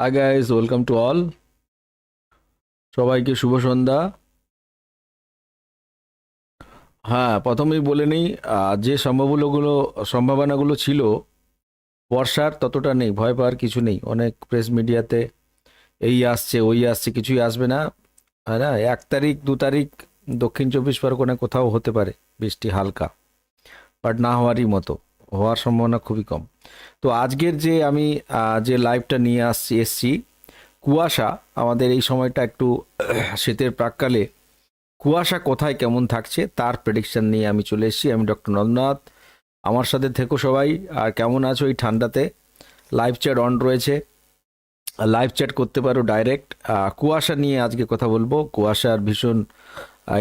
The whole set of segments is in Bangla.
Hi guys welcome to all সবাইকে শুভ সন্ধ্যা। হ্যাঁ প্রথমেই বলে নিই যে সম্ভাবনাগুলো সম্ভাবনাগুলো ছিল, বর্ষার ততটা নেই, ভয় পাওয়ার কিছু নেই। অনেক প্রেস মিডিয়াতে এই আসছে, ওই আসছে, কিছুই আসবে না। হ্যাঁ না, এক তারিখ, দু তারিখ, দক্ষিণ চব্বিশ পরগনায় কোথাও হতে পারে, বৃষ্টি হালকা বাট না হওয়ারই মতো। হওয়ার সম্ভাবনা খুবই কম। তো আজকের যে আমি যে লাইভটা নিয়ে আসছি, এসছি, কুয়াশা, আমাদের এই সময়টা একটু, শীতের প্রাককালে, কুয়াশা কোথায় কেমন থাকছে তার প্রেডিকশন নিয়ে আমি চলে এসেছি। আমি ডক্টর নন্দনাথ, আমার সাথে থেকো সবাই, আর কেমন আছো এই ঠান্ডাতে? লাইভ চ্যাট অন রয়েছে। লাইভ চ্যাট করতে পারো ডাইরেক্ট কুয়াশা নিয়ে আজকে কথা বলব। কুয়াশার ভীষণ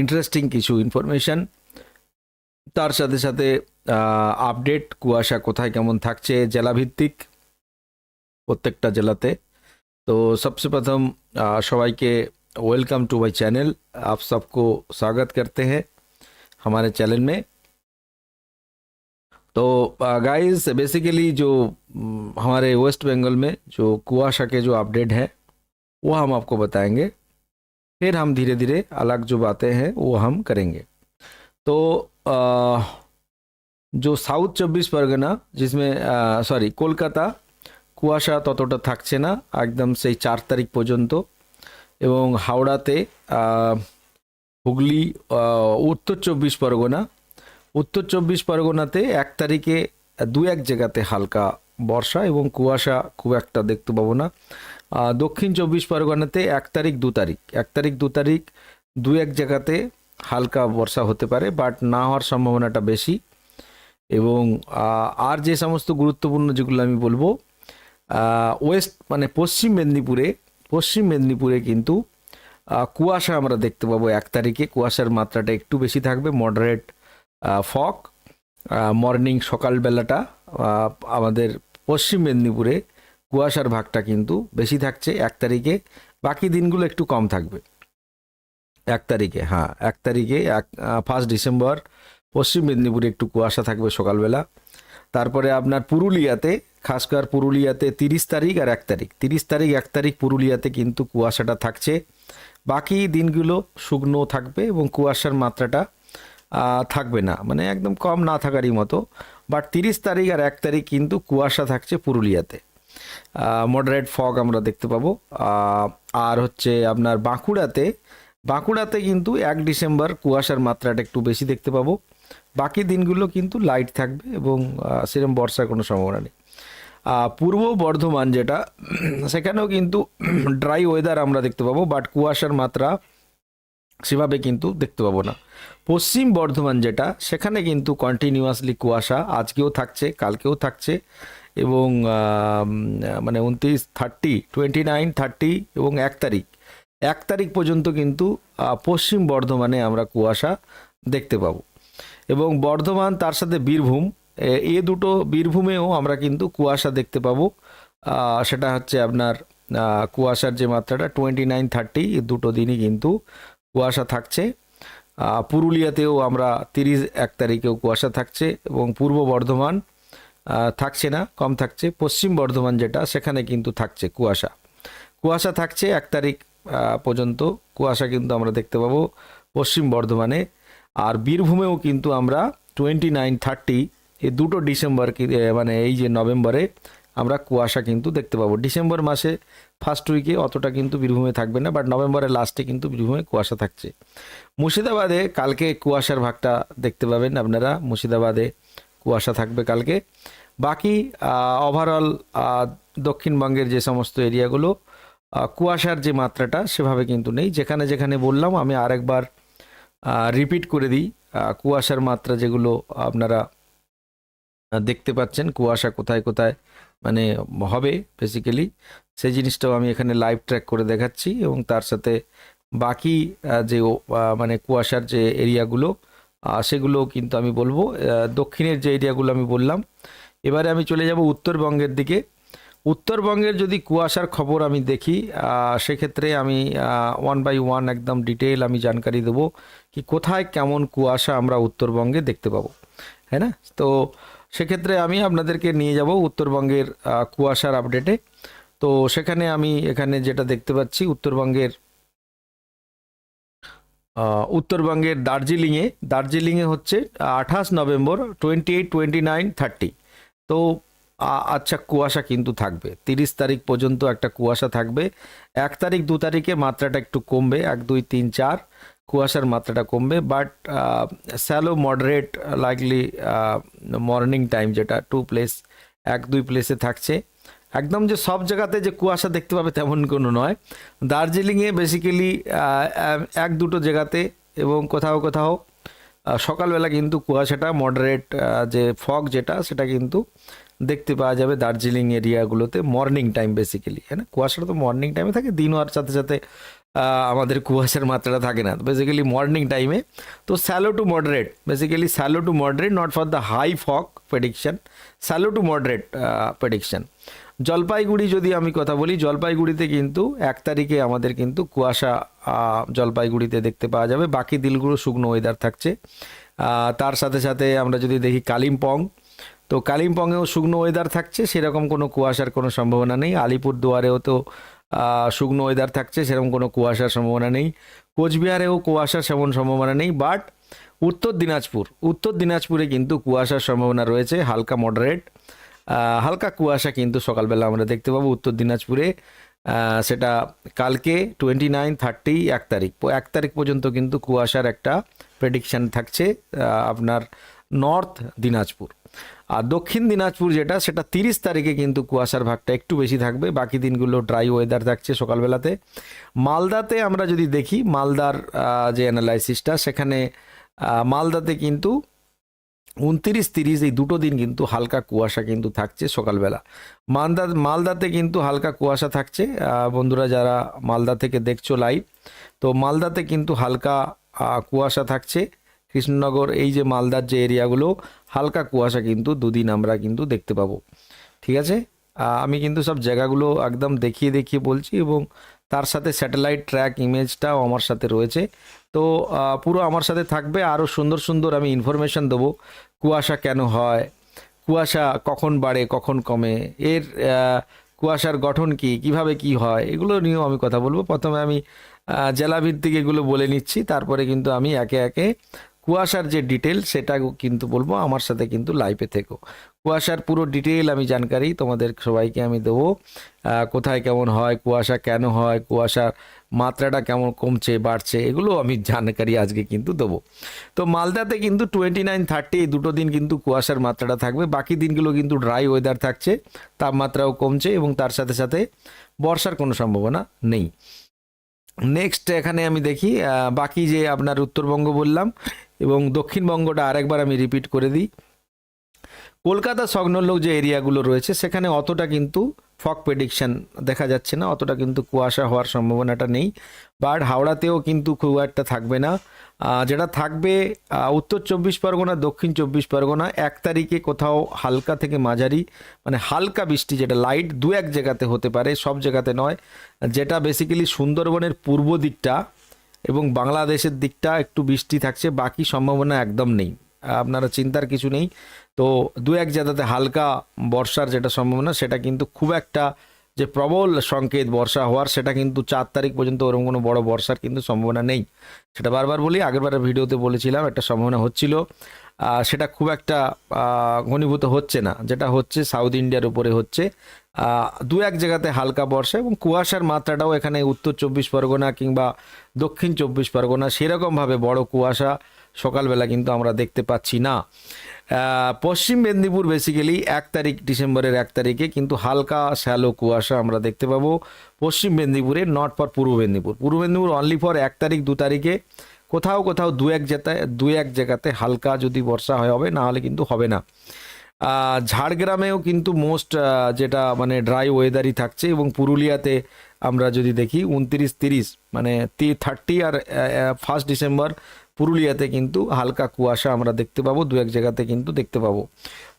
ইন্টারেস্টিং কিছু ইনফরমেশন তার সাথে সাথে আপডেট কুয়াশা কোথায় কেমন থাকছে জেলাভিত্তিক প্রত্যেকটা জেলাতে तो सबसे प्रथम आ, সবাইকে वेलकम टू माय चैनल आप सबको स्वागत करते हैं हमारे चैनल में तो गाइस बेसिकली जो हम्म, हमारे वेस्ट बंगाल में जो कुआशा के जो अपडेट है वो हम आपको बताएंगे फिर हम धीरे धीरे अलग जो बातें हैं वो हम करेंगे तो आ, जो साउथ चब्बीस परगना जिसमें सॉरी कोलकाता কুয়াশা ততটা থাকছে না একদম সেই চার তারিখ পর্যন্ত এবং হাওড়াতে আহ, হুগলি আহ, উত্তর চব্বিশ পরগনা উত্তর চব্বিশ পরগনাতে এক তারিখে দু এক জায়গাতে হালকা বর্ষা এবং কুয়াশা খুব একটা দেখতে পাবো না আহ, দক্ষিণ চব্বিশ পরগনাতে এক তারিখ দু তারিখ এক তারিখ দু তারিখ দু এক জায়গাতে হালকা বর্ষা হতে পারে বাট না হওয়ার সম্ভাবনাটা বেশি এবং আর যে সমস্ত গুরুত্বপূর্ণ যেগুলো আমি বলব ওয়েস্ট মানে পশ্চিম মেদিনীপুরে পশ্চিম মেদিনীপুরে কিন্তু কুয়াশা আমরা দেখতে পাবো এক তারিখে। কুয়াশার মাত্রাটা একটু বেশি থাকবে মডারেট ফক মর্নিং সকালবেলাটা আমাদের পশ্চিম মেদিনীপুরে কুয়াশার ভাগটা কিন্তু বেশি থাকছে এক তারিখে, বাকি দিনগুলো একটু কম থাকবে। এক তারিখে হ্যাঁ এক তারিখে, এক ফার্স্ট ডিসেম্বর পশ্চিম মেদিনীপুরে একটু কুয়াশা থাকবে সকালবেলা। তারপরে আপনার পুরুলিয়াতে, খাস করে পুরুলিয়াতে তিরিশ তারিখ আর এক তারিখ। তিরিশ তারিখ, এক তারিখ পুরুলিয়াতে কিন্তু কুয়াশাটা থাকছে। বাকি দিনগুলো শুকনো থাকবে এবং কুয়াশার মাত্রাটা থাকবে না। মানে একদম কম না থাকারই মতো। বাট তিরিশ তারিখ আর এক তারিখ কিন্তু কুয়াশা থাকছে পুরুলিয়াতে। মডারেট ফগ আমরা দেখতে পাবো। আর হচ্ছে আপনার বাঁকুড়াতে বাঁকুড়াতে কিন্তু এক ডিসেম্বর কুয়াশার মাত্রাটা একটু বেশি দেখতে পাবো। বাকি দিনগুলো কিন্তু লাইট থাকবে এবং সেরকম বর্ষার কোনো সম্ভাবনা নেই। পূর্ব বর্ধমান যেটা, সেখানেও কিন্তু ড্রাই ওয়েদার আমরা দেখতে পাবো বাট কুয়াশার মাত্রা সেভাবে কিন্তু দেখতে পাবো না। পশ্চিম বর্ধমান যেটা, সেখানে কিন্তু কন্টিনিউয়াসলি কুয়াশা, আজকেও থাকছে, কালকেও থাকছে এবং মানে উনত্রিশ থার্টি টোয়েন্টি নাইন থার্টি এবং এক তারিখ। এক তারিখ পর্যন্ত কিন্তু পশ্চিম বর্ধমানে আমরা কুয়াশা দেখতে পাবো। এবং বর্ধমান তার সাথে বীরভূম, এ- দুটো বীরভূমেও আমরা কিন্তু কুয়াশা দেখতে পাবো। সেটা হচ্ছে আপনার কুয়াশার যে মাত্রাটা টোয়েন্টি নাইন থার্টি দুটো দিনই কিন্তু কুয়াশা থাকছে। পুরুলিয়াতেও আমরা তিরিশ এক তারিখেও কুয়াশা থাকছে এবং পূর্ব বর্ধমান থাকছে না, কম থাকছে। পশ্চিম বর্ধমান যেটা, সেখানে কিন্তু থাকছে কুয়াশা। কুয়াশা থাকছে এক তারিখ পর্যন্ত। কুয়াশা কিন্তু আমরা দেখতে পাবো পশ্চিম বর্ধমানে। আর বীরভূমেও কিন্তু আমরা টোয়েন্টি নাইন থার্টি এই দুটো ডিসেম্বর মানে এই যে নভেম্বরে আমরা কুয়াশা কিন্তু দেখতে পাবো। ডিসেম্বর মাসে ফার্স্ট উইকে অতটা কিন্তু বীরভূমে থাকবে না বাট নভেম্বরের লাস্টে কিন্তু বীরভূমে কুয়াশা থাকছে। মুর্শিদাবাদে কালকে কুয়াশার ভাগটা দেখতে পাবেন আপনারা, মুর্শিদাবাদে কুয়াশা থাকবে কালকে। বাকি ওভারঅল দক্ষিণবঙ্গের যে সমস্ত এরিয়াগুলো কুয়াশার যে মাত্রাটা সেভাবে কিন্তু নেই। যেখানে যেখানে বললাম, আমি আরেকবার রিপিট করে দিই। কুয়াশার মাত্রা যেগুলো আপনারা দেখতে পাচ্ছেন, কুয়াশা কোথায় কোথায় মানে হবে বেসিক্যালি সেই জিনিসটাও আমি এখানে লাইভ ট্র্যাক করে দেখাচ্ছি এবং তার সাথে বাকি যে মানে কুয়াশার যে এরিয়াগুলো সেগুলো কিন্তু আমি বলব। দক্ষিণের যে এরিয়াগুলো আমি বললাম। এবারে আমি চলে যাব উত্তরবঙ্গের দিকে। উত্তরবঙ্গের যদি কুয়াশার খবর আমি দেখি সেক্ষেত্রে আমি ওয়ান বাই ওয়ান একদম ডিটেল আমি জানকারি দেবো কি কোথায় কেমন কুয়াশা আমরা উত্তরবঙ্গে দেখতে পাবো হ্যাঁ না? তো সেক্ষেত্রে আমি আপনাদেরকে নিয়ে যাব উত্তরবঙ্গের কুয়াশার আপডেটে তো সেখানে আমি এখানে যেটা দেখতে পাচ্ছি, উত্তরবঙ্গের উত্তরবঙ্গের দার্জিলিংয়ে দার্জিলিংয়ে হচ্ছে আঠাশ November twenty eight twenty nine thirty তো আচ্ছা কুয়াশা কিন্তু থাকবে। তিরিশ তারিখ পর্যন্ত একটা কুয়াশা থাকবে। এক তারিখ, দু তারিখে মাত্রাটা একটু কমবে। এক, দুই, তিন, চার, কুয়াশার মাত্রাটা কমবে। But shallow moderate likely morning time যেটা টু প্লেস এক, দুই প্লেসে থাকছে। একদম যে সব জায়গাতে যে কুয়াশা দেখতে পাবে তেমন কোনো নয়। দার্জিলিংয়ে বেসিক্যালি এক, দুটো জায়গাতে এবং কোথাও কোথাও সকালবেলা কিন্তু কুয়াশাটা মডারেট যে ফগ যেটা, সেটা কিন্তু দেখতে পাওয়া যাবে দার্জিলিং এরিয়াগুলোতে মর্নিং টাইম বেসিক্যালি হ্যাঁ কুয়াশাটা তো মর্নিং টাইমে থাকে দিন হওয়ার সাথে সাথে আমাদের কুয়াশার মাত্রাটা থাকে না। বেসিক্যালি মর্নিং টাইমে তো shallow to moderate basically shallow to moderate not for the high fog prediction shallow to moderate prediction Jalpaiguri যদি আমি কথা বলি, জলপাইগুড়িতে কিন্তু এক তারিখে আমাদের কিন্তু কুয়াশা জলপাইগুড়িতে দেখতে পাওয়া যাবে। বাকি দিলগুলো শুকনো ওয়েদার থাকছে। তার সাথে সাথে আমরা যদি দেখি কালিম্পং তো কালিম্পংয়েও শুকনো ওয়েদার থাকছে, সেরকম কোনো কুয়াশার কোনো সম্ভাবনা নেই। আলিপুর দুয়ারেও তো শুকনো ওয়েদার থাকছে, সেরকম কোনো কুয়াশার সম্ভাবনা নেই। কোচবিহারেও কুয়াশার সেমন সম্ভাবনা নেই বাট উত্তর দিনাজপুর, উত্তর দিনাজপুরে কিন্তু কুয়াশার সম্ভাবনা রয়েছে, হালকা মডারেট হালকা কুয়াশা কিন্তু সকালবেলা আমরা দেখতে পাবো উত্তর দিনাজপুরে। সেটা কালকে টোয়েন্টি নাইন থার্টি এক তারিখ। এক তারিখ পর্যন্ত কিন্তু কুয়াশার একটা প্রেডিকশান থাকছে আপনার নর্থ দিনাজপুর। আর দক্ষিণ দিনাজপুর যেটা, সেটা তিরিশ তারিখে কিন্তু কুয়াশার ভাগটা একটু বেশি থাকবে। বাকি দিনগুলো ড্রাই ওয়েদার থাকছে সকালবেলাতে। মালদাতে আমরা যদি দেখি, মালদার যে অ্যানালাইসিসটা সেখানে মালদাতে কিন্তু উনতিরিশ তিরিশ এই দুটো দিন কিন্তু হালকা কুয়াশা কিন্তু থাকছে সকালবেলা। মালদা, মালদাতে কিন্তু হালকা কুয়াশা থাকছে। বন্ধুরা যারা মালদা থেকে দেখছ লাইভ তো মালদাতে কিন্তু হালকা কুয়াশা থাকছে। কৃষ্ণনগর, এই যে মালদার যে এরিয়াগুলো, হালকা কুয়াশা কিন্তু দুদিন আমরা কিন্তু দেখতে পাবো। ঠিক আছে? আমি কিন্তু সব জায়গাগুলো একদম দেখিয়ে দেখিয়ে বলছি এবং তার সাথে স্যাটেলাইট ট্র্যাক ইমেজটাও আমার সাথে রয়েছে। তো পুরো আমার সাথে থাকবে। আরও সুন্দর সুন্দর আমি ইনফরমেশন দেবো। কুয়াশা কেন হয়? কুয়াশা কখন বাড়ে, কখন কমে? এর কুয়াশার গঠন কি? কীভাবে কি হয়? এগুলো নিয়েও আমি কথা বলব। প্রথমে আমি জেলাভিত্তিক এগুলো বলে নিচ্ছি। তারপরে কিন্তু আমি একে একে কুয়াশার যে ডিটেল সেটা কিন্তু বলব, আমার সাথে কিন্তু লাইভে থেকো। কুয়াশার পুরো ডিটেল আমি জানকারি, তোমাদের সবাইকে আমি দেবো। কোথায় কেমন হয়, কুয়াশা কেন হয়, কুয়াশার মাত্রাটা কেমন কমছে, বাড়ছে, এগুলো আমি জানকারি আজকে কিন্তু দেবো। তো মালদাতে কিন্তু টোয়েন্টি নাইন থার্টি এই দুটো দিন কিন্তু কুয়াশার মাত্রাটা থাকবে। বাকি দিনগুলো কিন্তু ড্রাই ওয়েদার থাকছে, তাপমাত্রাও কমছে এবং তার সাথে সাথে বর্ষার কোনো সম্ভাবনা নেই। নেক্সট এখানে আমি দেখি বাকি যে আপনার উত্তরবঙ্গ বললাম এবং দক্ষিণবঙ্গটা আরেকবার আমি রিপিট করে দিই। কলকাতা সংলগ্ন যে এরিয়াগুলো রয়েছে, সেখানে অতটা কিন্তু ফক প্রেডিকশন দেখা যাচ্ছে না, অতটা কিন্তু কুয়াশা হওয়ার সম্ভাবনাটা নেই। বাট হাওড়াতেও কিন্তু খুব একটা থাকবে না। যেটা থাকবে উত্তর চব্বিশ পরগনা, দক্ষিণ চব্বিশ পরগনা, এক তারিখে কোথাও হালকা থেকে মাঝারি মানে হালকা বৃষ্টি যেটা লাইট দু এক জায়গাতে হতে পারে, সব জায়গাতে নয়। যেটা বেসিক্যালি সুন্দরবনের পূর্ব দিকটা এবং বাংলাদেশের দিকটা একটু বৃষ্টি থাকছে, বাকি সম্ভাবনা একদম নেই। আপনারা চিন্তার কিছু নেই। তো দু এক জায়গাতে হালকা বর্ষার যেটা সম্ভাবনা, সেটা কিন্তু খুব একটা যে প্রবল সংকেত বর্ষা হওয়ার, সেটা কিন্তু চার তারিখ পর্যন্ত ওরকম কোনো বড় বর্ষার কিন্তু সম্ভাবনা নেই। সেটা বারবার বলি, আগেরবারের ভিডিওতে বলেছিলাম, একটা সম্ভাবনা হচ্ছিল। সেটা খুব একটা ঘনীভূত হচ্ছে না। যেটা হচ্ছে সাউথ ইন্ডিয়ার উপরে হচ্ছে। দু এক জায়গাতে হালকা বর্ষা এবং কুয়াশার মাত্রাটাও এখানে উত্তর চব্বিশ পরগনা কিংবা দক্ষিণ চব্বিশ পরগনা সেরকমভাবে বড় কুয়াশা সকালবেলা কিন্তু আমরা দেখতে পাচ্ছি না। পশ্চিম মেদিনীপুর বেসিক্যালি এক তারিখ ডিসেম্বরের এক তারিখে কিন্তু হালকা শ্যালো কুয়াশা আমরা দেখতে পাবো পশ্চিম মেদিনীপুরে not for Purba Medinipur. Purba Medinipur only for এক তারিখ, দু তারিখে কোথাও কোথাও দু এক জায়গায় দু এক জায়গাতে হালকা যদি বর্ষা হয়, হবে না হলে কিন্তু হবে না। ঝাড়গ্রামেও কিন্তু মোস্ট যেটা মানে ড্রাই ওয়েদারই থাকছে এবং পুরুলিয়াতে আমরা যদি দেখি উনত্রিশ তিরিশ মানে থার্টি আর ফার্স্ট ডিসেম্বর পুরুলিয়াতে কিন্তু হালকা কুয়াশা আমরা দেখতে পাবো, দু এক জায়গাতে কিন্তু দেখতে পাবো।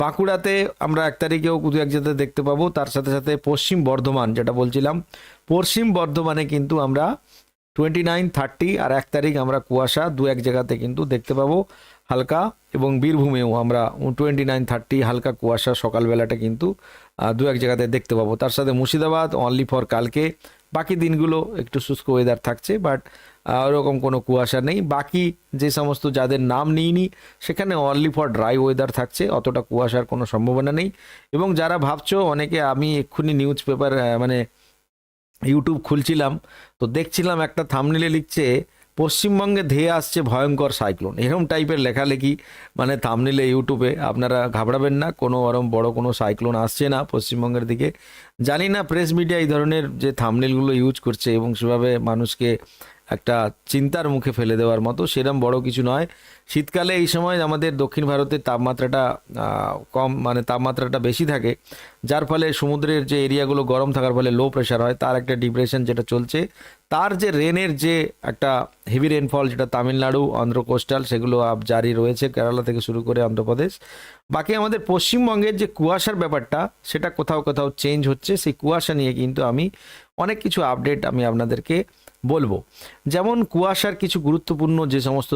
বাঁকুড়াতে আমরা এক তারিখেও দু এক জায়গাতে দেখতে পাবো, তার সাথে সাথে পশ্চিম বর্ধমান যেটা বলছিলাম, পশ্চিম বর্ধমানে কিন্তু আমরা টোয়েন্টি নাইন, থার্টি আর এক তারিখ আমরা কুয়াশা দু এক জায়গাতে কিন্তু দেখতে পাবো। হালকা এবং বীরভূমেও আমরা টোয়েন্টি নাইন থার্টি হালকা কুয়াশা সকালবেলাটা কিন্তু দু এক জায়গাতে দেখতে পাবো। তার সাথে মুর্শিদাবাদ অনলি ফর কালকে। বাকি দিনগুলো একটু শুষ্ক ওয়েদার থাকছে বাট ওরকম কোনো কুয়াশা নেই। বাকি যে সমস্ত যাদের নাম নিইনি, সেখানে অনলি ফর ড্রাই ওয়েদার থাকছে, অতটা কুয়াশার কোনো সম্ভাবনা নেই। এবং যারা ভাবছ, অনেকে আমি এক্ষুনি নিউজ পেপার মানে ইউটিউব খুলছিলাম, তো দেখছিলাম একটা থামনিলে লিখছে পশ্চিমবঙ্গে ধেয়ে আসছে ভয়ঙ্কর সাইক্লোন। এরকম টাইপের লেখালেখি মানে থামনিলে ইউটিউবে আপনারা ঘাবড়াবেন না। কোনো ওরম বড় কোনো সাইক্লোন আসছে না পশ্চিমবঙ্গের দিকে। জানি না প্রেস মিডিয়া এই ধরনের যে থামনিলগুলো ইউজ করছে এবং সেভাবে মানুষকে একটা চিন্তার মুখে ফেলে দেওয়ার মতো। সেরম বড় কিছু নয়। শীতকালে এই সময় আমাদের দক্ষিণ ভারতের তাপমাত্রাটা কম মানে তাপমাত্রাটা বেশি থাকে। যার ফলে সমুদ্রের যে এরিয়াগুলো গরম থাকার ফলে লো প্রেশার হয়, তার একটা ডিপ্রেশন যেটা চলছে। তার যে রেনের যে একটা হেভি রেনফল যেটা তামিলনাড়ু অন্ধ্র কোস্টাল সেগুলো আপ জারি রয়েছে কেরালা থেকে শুরু করে অন্ধ্রপ্রদেশ। বাকি আমাদের পশ্চিমবঙ্গের যে কুয়াশার ব্যাপারটা, সেটা কোথাও কোথাও চেঞ্জ হচ্ছে। সেই কুয়াশা নিয়ে কিন্তু আমি অনেক কিছু আপডেট আমি আপনাদেরকে বলব। যেমন কুয়াশার কিছু গুরুত্বপূর্ণ যে সমস্ত